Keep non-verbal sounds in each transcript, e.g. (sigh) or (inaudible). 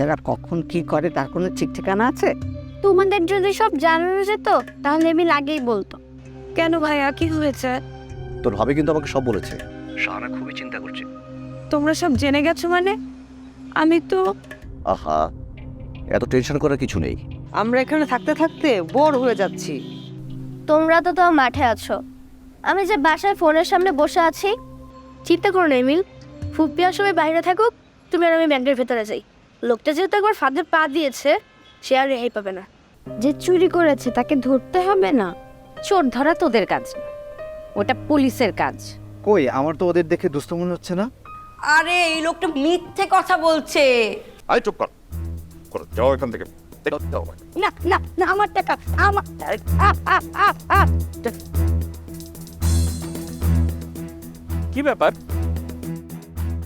বাচ্চারা কখন কি করে তার কোনো ঠিক ঠিকানা আছে? তোমাদের যদি সব জানানো যেত তাহলে আমি আগেই বলতো। কেন ভাইয়া কি হয়েছে? তোর ভাবে কিন্তু আমাকে সব বলেছে। শাহানা খুবই চিন্তা করছে। তোমরা সব জেনে গেছো মানে? আমি তো আহা এত টেনশন করার কিছু নেই। আমরা এখানে থাকতে থাকতে বোর হয়ে যাচ্ছি। তোমরা তো তো মাঠে আছো। আমি যে বাসায় ফোনের সামনে বসে আছি চিন্তা করো না এমিল। ফুপিয়ার সবাই বাইরে থাকুক তুমি আর আমি ব্যাংকের ভেতরে যাই। লোকটা যেহেতু একবার ফাঁদের পা দিয়েছে সে আর রেহাই পাবে না। যে চুরি করেছে তাকে ধরতে হবে না? চোর ধরা তোদের কাজ না। ওটা পুলিশের কাজ। কই আমার তো ওদের দেখে দুস্থ মনে হচ্ছে না? আরে এই লোকটা মিথ্যে কথা বলছে। আই চুপ কর। করো যাও এখান থেকে। যাও, যাও। না না না আমার টাকা আমার আ, আ, আ, আ। কি ব্যাপার?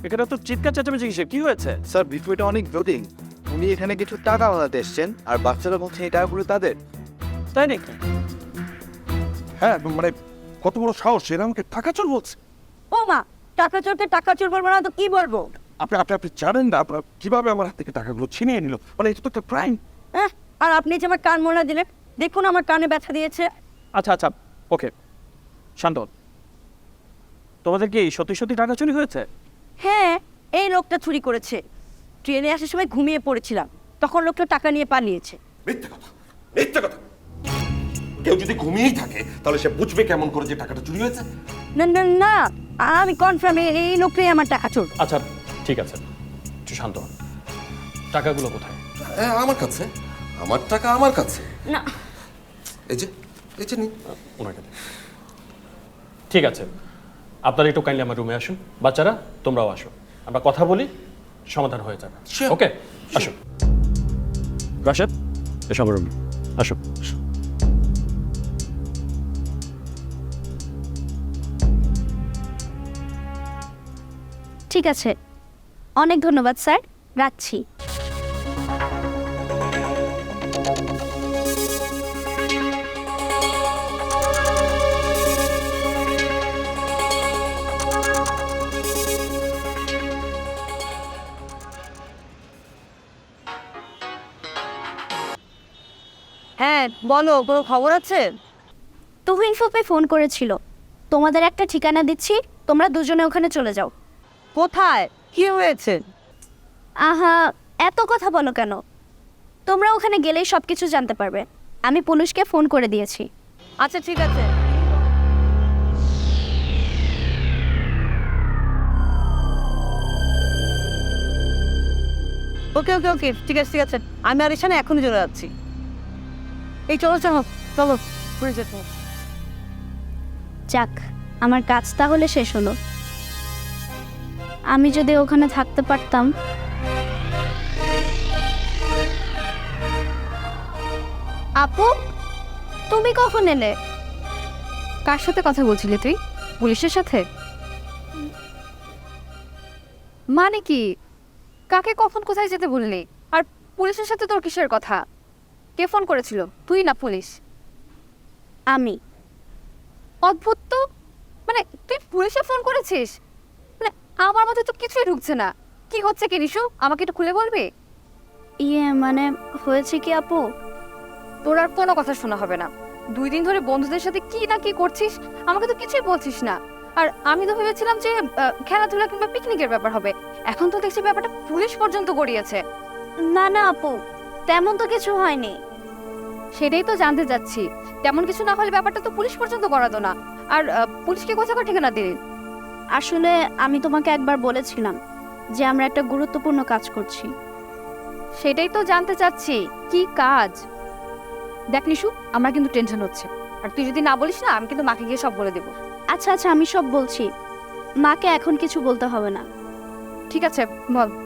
এখানে তো চিৎকার চেঁচামেচি কিসের? কি হয়েছে? স্যার বিষয়টা অনেক জটিল। উনি এখানে কিছু টাকা বানাতে এসছেন আর বাচ্চারা বলছে এই টাকাগুলো তাদের। তাই নাকি? হ্যাঁ মানে কত বড় সাহস এরা আমাকে টাকা চোর বলছে। ও মা টাকা চোরকে টাকা চোর বলব না তো কি বলব? আপনি আপনি আপনি জানেন না আপনার কীভাবে আমার হাত থেকে টাকাগুলো ছিনিয়ে নিল? মানে এটা তো একটা ক্রাইম হ্যাঁ আর আপনি যে আমার কান মোনা দিলেন দেখুন আমার কানে ব্যথা দিয়েছে। আচ্ছা আচ্ছা ওকে শান্ত তোমাদের কি সত্যি সত্যি টাকা চুরি হয়েছে? হ্যাঁ এই লোকটা চুরি করেছে। ট্রেনে আসার সময় ঘুমিয়ে পড়েছিলাম। তখন লোকটা টাকা নিয়ে পালিয়েছে। মিথ্যে কথা মিথ্যে কথা। কেউ যদি ঘুমিয়েই থাকে তাহলে সে বুঝবে কেমন করে যে টাকাটা চুরি হয়েছে। না না না আমি কনফার্ম এই লোকটাই আমার টাকা চোর। আচ্ছা ঠিক আছে। একটু শান্ত হন। টাকাগুলো কোথায়? হ্যাঁ আমার কাছে। আমার টাকা আমার কাছে। না। এই যে এই যে নিন। ওনাকে ঠিক আছে। আপনারা একটু কাইন্ডলি আমার রুমে আসুন। বাচ্চারা তোমরাও আসো। আমরা কথা বলি সমাধান হয়ে যাবে. ওকে আসো। রাশেদ এসো আমার রুমে আসো। ঠিক আছে। অনেক ধন্যবাদ স্যার। রাখছি। হ্যাঁ বলো কোনো খবর আছে? তুহিন ফুপে ফোন করেছিল। তোমাদের একটা ঠিকানা দিচ্ছি তোমরা দুজনে ওখানে চলে যাও। কোথায়? কি হয়েছে? আহা এত কথা বলো কেন? তোমরা ওখানে গেলেই সব কিছু জানতে পারবে। আমি পুলিশকে ফোন করে দিয়েছি। আচ্ছা ঠিক আছে। ওকে ওকে ওকে ঠিক আছে ঠিক আছে। আমি আর এখানে এখনই চলে যাচ্ছি। এই চলো চলো চলো ঘুরে যেতে যাক আমার কাজ তাহলে শেষ হলো। আমি যদি ওখানে থাকতে পারতাম। আপু তুমি কখন এলে? কার সাথে কথা বলছিলি তুই? পুলিশের সাথে? মানে কি? কাকে কখন কোথায় যেতে বললি? আর পুলিশের সাথে তোর কিসের কথা? কে ফোন করেছিল? তুই না পুলিশ? আমি। অদ্ভুত তো। মানে তুই পুলিশে ফোন করেছিস? মানে আমার মধ্যে তো কিছুই ঢুকছে না। কি হচ্ছে কি নিশু আমাকে একটু খুলে বলবি? ইয়ে মানে হয়েছে কি আপু? তোর আর কোনো কথা শোনা হবে না। দুই দিন ধরে বন্ধুদের সাথে কি না কি করছিস আমাকে তো কিছুই বলছিস না। আর আমি তো ভেবেছিলাম যে খেলাধুলা কিংবা পিকনিকের ব্যাপার হবে। এখন তো দেখছি ব্যাপারটা পুলিশ পর্যন্ত গড়িয়েছে। না না আপু। তেমন তো কিছু হয়নি। সেটাই তো জানতে যাচ্ছি তেমন কিছু না হলে ব্যাপারটা তো পুলিশ পর্যন্ত করাতো না। আর আহ, পুলিশকে কোথাকার ঠিকানা দিলি? আসলে আমি তোমাকে একবার বলেছিলাম যে আমরা একটা গুরুত্বপূর্ণ কাজ করছি। সেটাই তো জানতে চাচ্ছি। কি কাজ? দেখ নিশু আমার কিন্তু টেনশন হচ্ছে। আর তুই যদি না বলিস না আমি কিন্তু মাকে গিয়ে সব বলে দেবো। আচ্ছা আচ্ছা আমি সব বলছি। মাকে এখন কিছু বলতে হবে না। ঠিক আছে বল।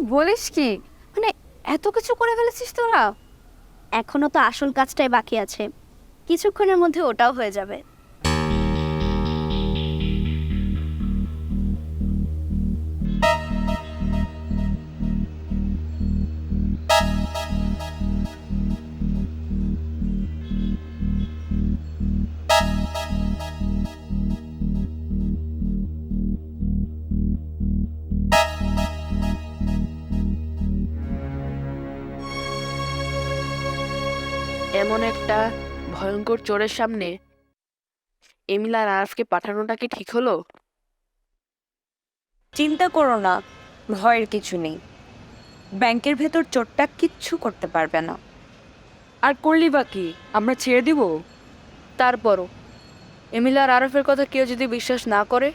বলিস কি? মানে এত কিছু করে ফেলেছিস তোরা? এখনও তো আসল কাজটাই বাকি আছে। কিছুক্ষণের মধ্যে ওটাও হয়ে যাবে। ভয়ঙ্কর চোরের সামনে এমিল আর আরফকে পাঠানোটা কি ঠিক হলো? চিন্তা করো না ভয়ের কিছু নেই। ব্যাংকের ভেতর চোরটা কিচ্ছু করতে পারবে না। আর করলি বা কি? আমরা ছেড়ে দিব? তারপরও এমিল আর আরফের কথা কেউ যদি বিশ্বাস না করে?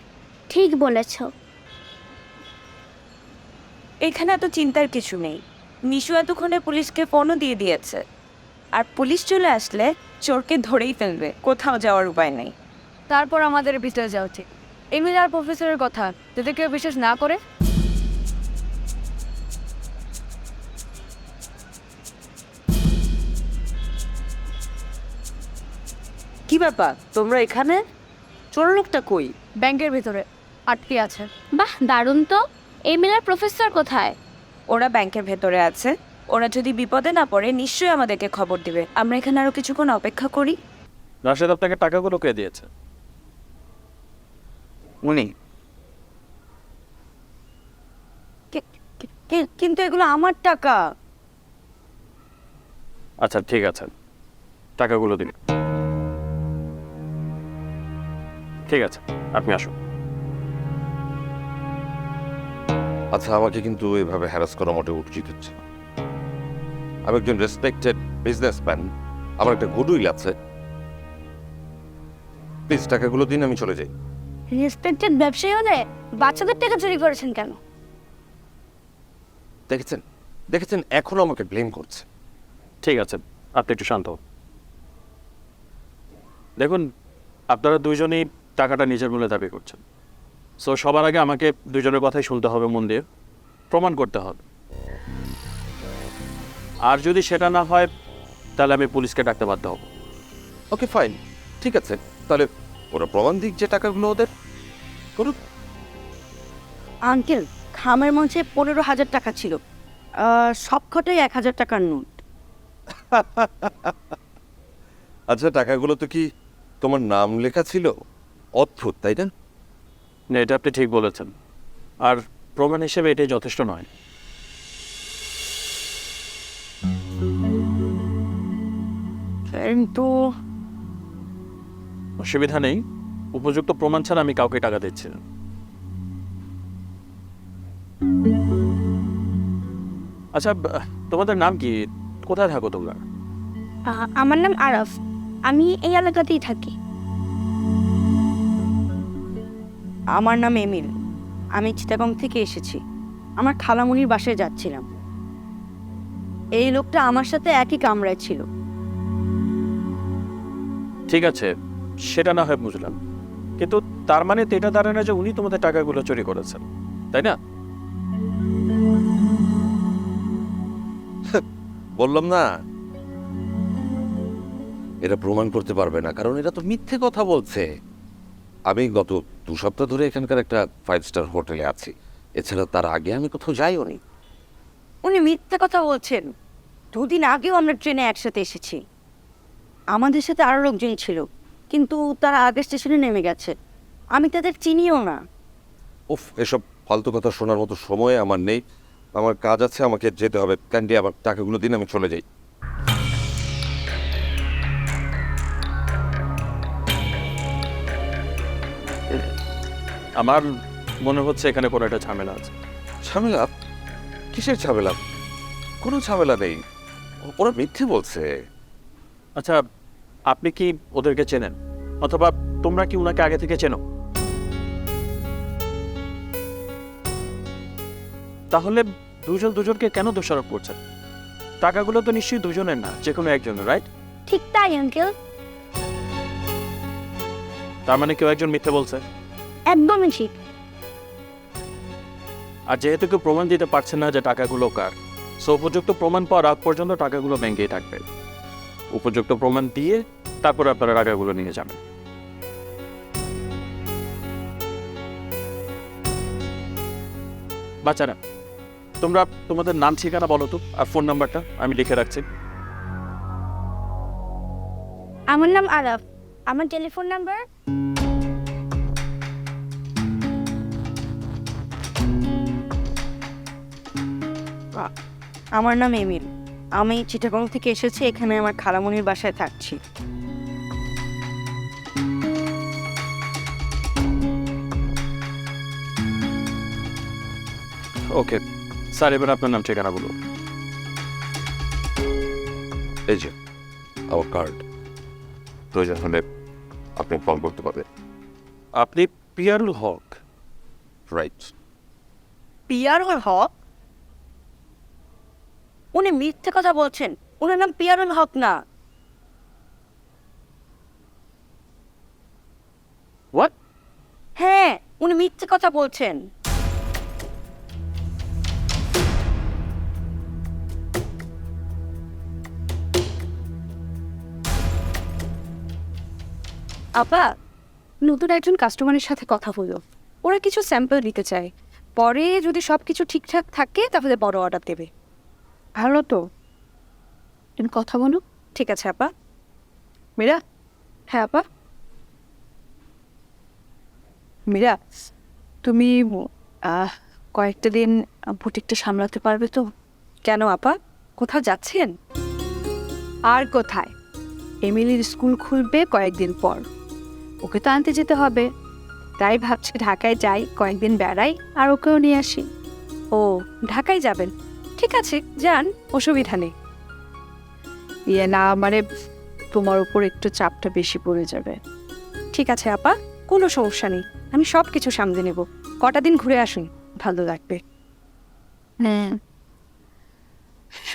ঠিক বলেছ। এখানে এত চিন্তার কিছু নেই। নিশু এতক্ষণে পুলিশকে ফোনও দিয়ে দিয়েছে। আর পুলিশ চলে আসলে চোরকে ধরেই ফেলবে। কোথাও যাওয়ার উপায় নেই। তারপর আমাদের ভিতরে যাওয়া উচিত। এমিল আর প্রফেসরের কথা যদি কেউ বিশ্বাস না করে? কি ব্যাপার? তোমরা এখানে? চোর লোকটা কই? ব্যাংকের ভিতরে আটকে আছে। বাহ দারুণ তো। এমিল আর প্রফেসর কোথায়? ওরা ব্যাংকের ভেতরে আছে। ওরা যদি বিপদে না পড়ে নিশ্চয়ই আমাদেরকে খবর দিবে। আমরা এখানে আরও কিছুক্ষণ অপেক্ষা করি। রাশেদ আপনাকে টাকাগুলো কে দিয়েছে? উনি। কিন্তু এগুলো আমার টাকা। আচ্ছা ঠিক আছে। টাকাগুলো দিন। ঠিক আছে আপনি আসুন। আচ্ছা আমাকে কিন্তু এভাবে হ্যারাস করা মোটেও উচিত হচ্ছে না। আমি একজন রেসপেক্টেড বিজনেসম্যান আমার একটা গুডউইল আছে। প্লিজ টাকাগুলো দিন আমি চলে যাই। রেসপেক্টেড ব্যবসায়ী হলে বাচ্চাদের টাকা চুরি করেছেন কেন? দেখেছেন? দেখেছেন এখনও আমাকে ব্লেম করছে। ঠিক আছে আপনি একটু শান্ত হন। দেখুন আপনারা দুইজনই টাকাটা নিজের মূল্যে দাবি করছেন। সো সবার আগে আমাকে দুজনের কথাই শুনতে হবে মন দিয়ে। প্রমাণ করতে হবে। আর যদি সেটা না হয় তাহলে আমি পুলিশকে ডাকতে বাধ্য হব। Okay fine. ঠিক আছে তাহলে ওরা প্রমাণ দিক যে টাকাগুলো ওদের। করুক আঙ্কেল খামের মঞ্চে পনেরো হাজার টাকা ছিল। সব কটাই এক হাজার টাকার নোট। (laughs) আচ্ছা টাকাগুলো তো কি তোমার নাম লেখা ছিল? অদ্ভুত তাই না? না এটা আপনি ঠিক বলেছেন। আর প্রমাণ হিসেবে এটাই যথেষ্ট নয়। কিন্তু অসুবিধা নেই। উপযুক্ত প্রমাণ ছাড়া আমি কাউকে টাকা দিচ্ছি না। আচ্ছা তোমাদের নাম কি? কোথায় থাকো তোমরা? আমার নাম আরফ। আমি এই এলাকাতেই থাকি। আমার নাম এমিল। আমি চিটাগং থেকে এসেছি। আমার খালামুনির বাসায় যাচ্ছিলাম। এই লোকটা আমার সাথে একই কামরায় ছিল। ঠিক আছে সেটা না হয় বুঝলাম। কিন্তু তার মানে তো এটা দাঁড়ায় না যে উনি তোমাদের টাকাগুলো চুরি করেছেন তাই না? (laughs) বললাম না। এরা প্রমাণ করতে পারবে না কারণ এরা তো মিথ্যে কথা বলছে। আমি গত দু সপ্তাহ ধরে এখানকার একটা ফাইভ স্টার হোটেলে আছি। এছাড়া তার আগে আমি কোথাও যাইও নি। উনি মিথ্যে কথা বলছেন। দুদিন আগেও আমরা ট্রেনে একসাথে এসেছি। আমাদের সাথে আরও লোকজন ছিল কিন্তু তারা আগের স্টেশনে নেমে গেছে। আমি তাদের চিনিও না। উফ এসব ফালতু কথা শোনার মতো সময় আমার নেই। আমার কাজ আছে আমাকে যেতে হবে। ক্যান্ডি আমার টাকাগুলো দিন আমি চলে যাই। আমার মনে হচ্ছে এখানে কোনো একটা ঝামেলা আছে। ঝামেলা? কিসের ঝামেলা? কোনো ঝামেলা নেই। ওরা মিথ্যে বলছে। আচ্ছা আপনি কি ওদেরকে চেনেন? অথবা তোমরা কি উনাকে আগে থেকে চেনো? তাহলে দুজন দুজনকে কেন দোষারোপ করছেন? টাকাগুলো তো নিশ্চয়ই দুজনের না যে কোনো একজনের রাইট ঠিক তাই আঙ্কেল তার মানে কেউ একজন মিথ্যে বলছে? একদমই ঠিক। আর যেহেতু কেউ প্রমাণ দিতে পারছে না যে টাকাগুলো কার সো উপযুক্ত প্রমাণ পাওয়ার আগ পর্যন্ত টাকাগুলো ব্যাংকেই থাকবে। উপযুক্ত প্রমাণ দিয়ে তারপর আপনারা টাকাগুলো নিয়ে যাবেন। বাচ্চারা তোমরা তোমাদের নাম ঠিকানা বলো তো আর ফোন নাম্বারটা আমি লিখে রাখছি। আমার নাম আরফ আমার টেলিফোন নাম্বার? আমার নাম এমিল। আমি চিটাগং থেকে এসেছি এখানে আমার খালামুনির বাসায় থাকছি। ওকে স্যার এবার আপনার নাম ঠিকানা বলুন। এই যে আমার কার্ড প্রয়োজন হলে আপনি কল করতে পারবেন। আপনি পিয়ারুল হক। রাইট পিয়ারুল হক? উনি মিথ্যে কথা বলছেন। ওনার নাম পিয়ারুল হক না। হোয়াট হ্যাঁ উনি মিথ্যে কথা বলছেন। আপা নতুন একজন কাস্টমারের সাথে কথা হলো ওরা কিছু স্যাম্পল নিতে চায়। পরে যদি সব কিছু ঠিকঠাক থাকে তাহলে বড় অর্ডার দেবে। ভালো তো। তুমি কথা বলো। ঠিক আছে আপা। মীরা? হ্যাঁ আপা। মীরা তুমি কয়েকটা দিন বুটিকটা সামলাতে পারবে তো? কেন আপা? কোথাও যাচ্ছেন? আর কোথায়? এমিলির স্কুল খুলবে কয়েকদিন পর। ওকে তো আনতে যেতে হবে। তাই ভাবছি ঢাকায় যাই কয়েকদিন বেড়াই আর ওকেও নিয়ে আসি। ও ঢাকায় যাবেন? ঠিক আছে যান অসুবিধা নেই। ইয়ে না মানে তোমার উপর একটু চাপটা বেশি পড়ে যাবে। ঠিক আছে আপা কোনো সমস্যা নেই। আমি সব কিছু সামলে নেব। কটা দিন ঘুরে আসুন ভালো লাগবে। হ্যাঁ।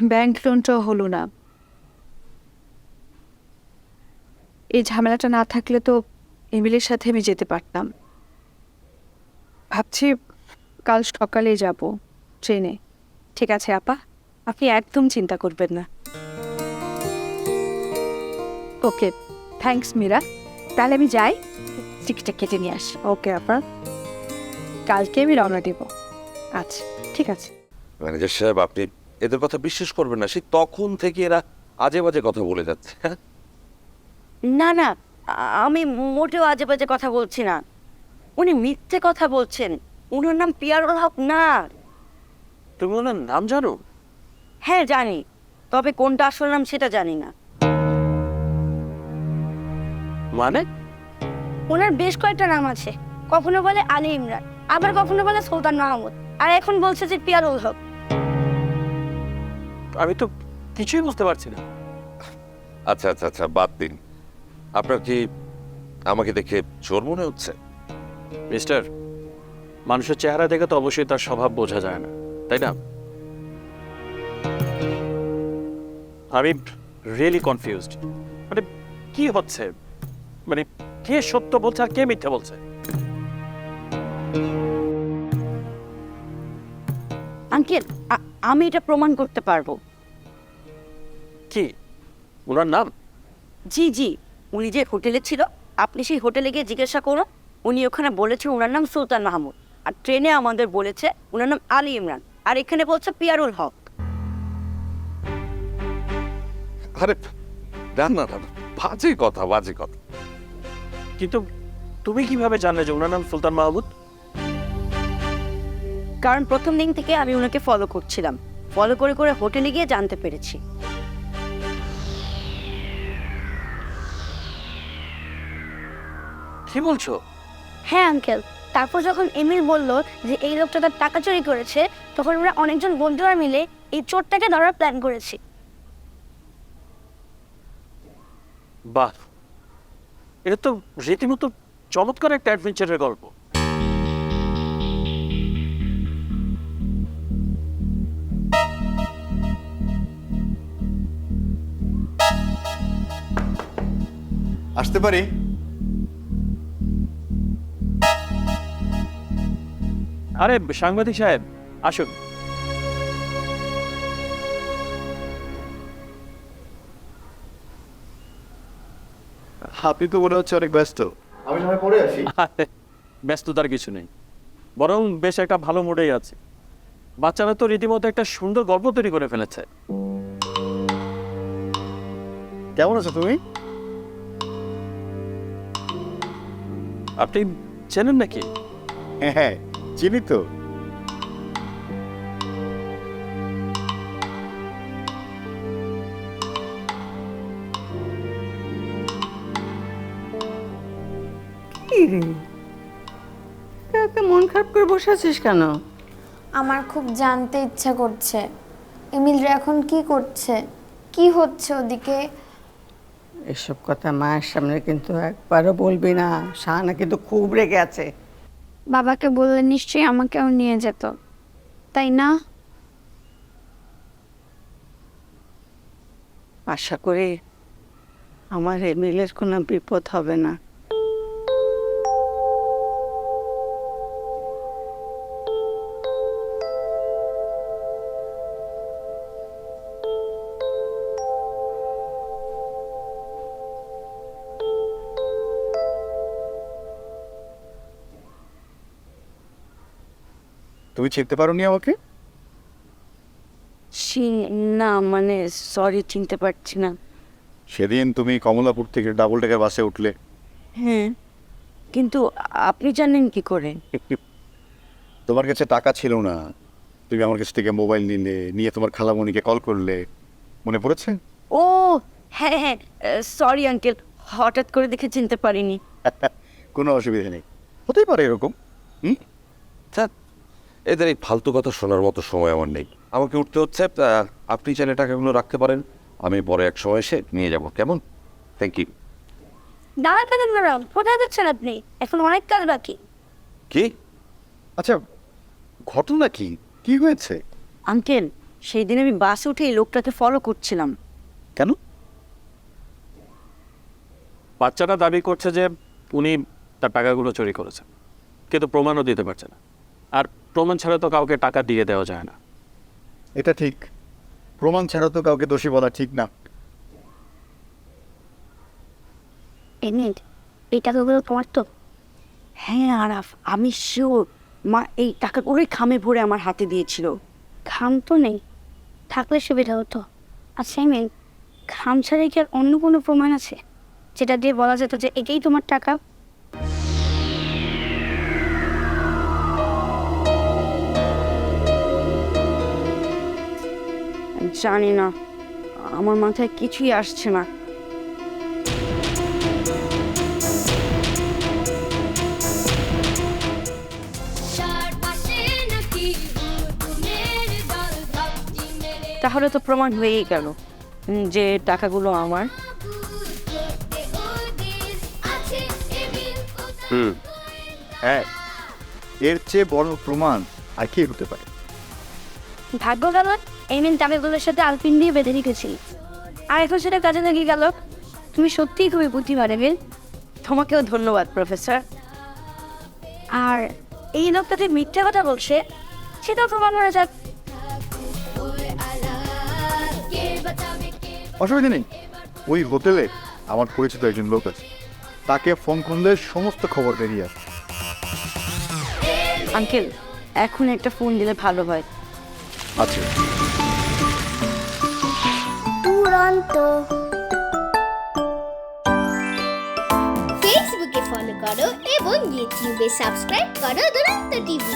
ব্যাংক লোনটাও হলো না। এই ঝামেলাটা না থাকলে তো এমিলের সাথে আমি যেতে পারতাম। ভাবছি কাল সকালে যাব ট্রেনে। ঠিক আছে আপা? আপনি একদম চিন্তা করবেন না। Okay thanks Meera. তাহলে আমি যাই। টিকিটটা কেটে নিয়ে আস। ওকে আপা। কালকে আমি রওনা দেব। আচ্ছা ঠিক আছে। ম্যানেজার সাহেব আপনি এদের কথা বিশ্বাস করবেন না। সেই তখন থেকে এরা আজে বাজে কথা বলে যাচ্ছে হ্যাঁ? না না আমি মোটেও আজে বাজে কথা বলছি না। উনি মিথ্যে কথা বলছেন। উনার নাম পিয়ারুল হক না তুমি ওনার নাম জানো? হ্যাঁ জানি। তবে কোনটা আসল নাম সেটা জানি না। মানে? ওনার বেশ কয়েকটা নাম আছে। কখনো বলে আলী ইমরান আবার কখনো বলে সুলতান মাহমুদ। আর এখন বলছে যে পিয়ারুল হক। আমি তো কিছুই বুঝতে পারছি না। আচ্ছা আচ্ছা আচ্ছা বাদ দিন। আপনার কি আমাকে দেখে চোর মনে হচ্ছে? মিস্টার মানুষের চেহারা দেখে তো অবশ্যই তার স্বভাব বোঝা যায় না তাই না? আমি রিয়েলি কনফিউজড মানে কি হচ্ছে? মানে কে সত্য বলছে আর কে মিথ্যে বলছে? আঙ্কেল আমি এটা প্রমাণ করতে পারব। কি? ওনার নাম? জি জি। উনি যে হোটেলে ছিল আপনি সেই হোটেলে গিয়ে জিজ্ঞাসা করুন উনি ওখানে বলেছে ওনার নাম সুলতান মাহমুদ। আর ট্রেনে আমাদের বলেছে ওনার নাম আলী ইমরান। আর এখানে বলছে পিয়ারুল হক। আরে না না বাজে কথা বাজে কথা। কিন্তু তুমি কীভাবে জানলে যে ওনার নাম সুলতান মাহমুদ? কারণ প্রথম দিন থেকে আমি ওনাকে ফলো করছিলাম। ফলো করে করে হোটেলে গিয়ে জানতে পেরেছি। কি বলছো? হ্যাঁ আঙ্কেল তারপর যখন এমিল বলল যে এই লোকটা তার টাকা চুরি করেছে তখন আমরা অনেকজন বন্ধুরা মিলে এই চোরটাকে ধরার প্ল্যান করেছি। বাহ। এটা তো রীতিমতো চমৎকার একটা অ্যাডভেঞ্চারের গল্প। আসতে পারি? আরে সাংবাদিক সাহেব আসুন। আপনি তো মনে হচ্ছে অনেক ব্যস্ত। আমি না হয় পরে আসি। ব্যস্ততার কিছু নেই। বরং বেশ একটা ভালো মুডেই আছে। বাচ্চারা তো রীতিমতো একটা সুন্দর গল্প তৈরি করে ফেলেছে। কেমন আছো তুমি? আপনি চেনেন নাকি? হ্যাঁ হ্যাঁ। চিনি তো? কি রে? এত মন খারাপ করে বসে আছিস কেন? আমার খুব জানতে ইচ্ছা করছে। এমিলরা এখন কি করছে? কি হচ্ছে ওদিকে? এসব কথা মায়ের সামনে কিন্তু একবারও বলবি না। শাহানা কিন্তু খুব রেগে আছে। বাবাকে বললে নিশ্চয়ই আমাকেও নিয়ে যেত, তাই না? আশা করি আমার এমএলএর কোনো বিপদ হবে না। তুমি চিনতে পারো নি আমাকে? সি- না মানে সরি চিনতে পারছি না। সেদিন তুমি কমলাপুর থেকে ডাবল টেকার বাসে উঠলে। হ্যাঁ কিন্তু আপনি জানেন কি করে? (laughs) তোমার কাছে টাকা ছিল না। তুমি আমার কাছ থেকে মোবাইল নিলে নিয়ে তোমার খালামণিকে কল করলে। মনে পড়েছে? ও হ্যাঁ হ্যাঁ সরি আঙ্কেল হঠাৎ করে দেখে চিনতে পারিনি। (laughs) কোনো অসুবিধা নেই। হতেই পারে এরকম হুম? এদের এই ফালতু কথা শোনার মতো সময় আমার নেই। আমাকে উঠতে হচ্ছে আপনি চাইলে টাকাগুলো রাখতে পারেন। আমি পরে এক সময় এসে নিয়ে যাব কেমন? থ্যাংক ইউ দাঁড়া থাকেন ম্যাডাম কোথায় যাচ্ছেন আপনি? এখন অনেক কাজ বাকি। কি? আচ্ছা ঘটনা কি? কি হয়েছে? আঙ্কেল সেই দিন আমি বাসে উঠে এই লোকটাকে ফলো করছিলাম। কেন? বাচ্চাটা দাবি করছে যে উনি তার টাকাগুলো চুরি করেছেন কিন্তু প্রমাণও দিতে পারছে না। আর প্রমাণ ছাড়া তো কাউকে টাকা দিয়ে দেওয়া যায় না। এটা ঠিক। প্রমাণ ছাড়া তো কাউকে দোষী বলা ঠিক না। এমনি এই টাকাগুলো তোমার তো? হ্যাঁ আরাফ আমি শিওর মা এই টাকা ওই খামে ভরে আমার হাতে দিয়েছিল। খাম তো নেই থাকলে সুবিধা হতো। আচ্ছা এমিল খাম ছাড়াই কি আর অন্য কোনো প্রমাণ আছে? যেটা দিয়ে বলা যেত যে এটাই তোমার টাকা? জানি না। আমার মাথায় কিছুই আসছে না। তাহলে তো প্রমাণ হয়েই গেল যে টাকাগুলো আমার। হুম। হ্যাঁ এর চেয়ে বড় প্রমাণ আর কি হতে পারে? ভাগ্য গেল এমিল টাকাগুলোর সাথে আলপিন দিয়ে বেঁধে রেখেছি। আর এখন সেটা কাজে লেগে গেল। তুমি সত্যিই খুবই বুদ্ধিমান এমিল। তোমাকেও ধন্যবাদ প্রফেসর। আর এই লোকটাতে মিথ্যা কথা বলছে সেটাও প্রমাণ হয়ে যাক। অসুবিধা নেই। ওই হোটেলে আমার পরিচিত একজন লোক আছে। তাকে ফোন করলে সমস্ত খবর বেরিয়ে আসে। আঙ্কেল এখন একটা ফোন দিলে ভালো হয়। আচ্ছা। দুরন্ত ফেসবুকে ফলো করো এবং ইউটিউবে সাবস্ক্রাইব করো দুরন্ত টিভি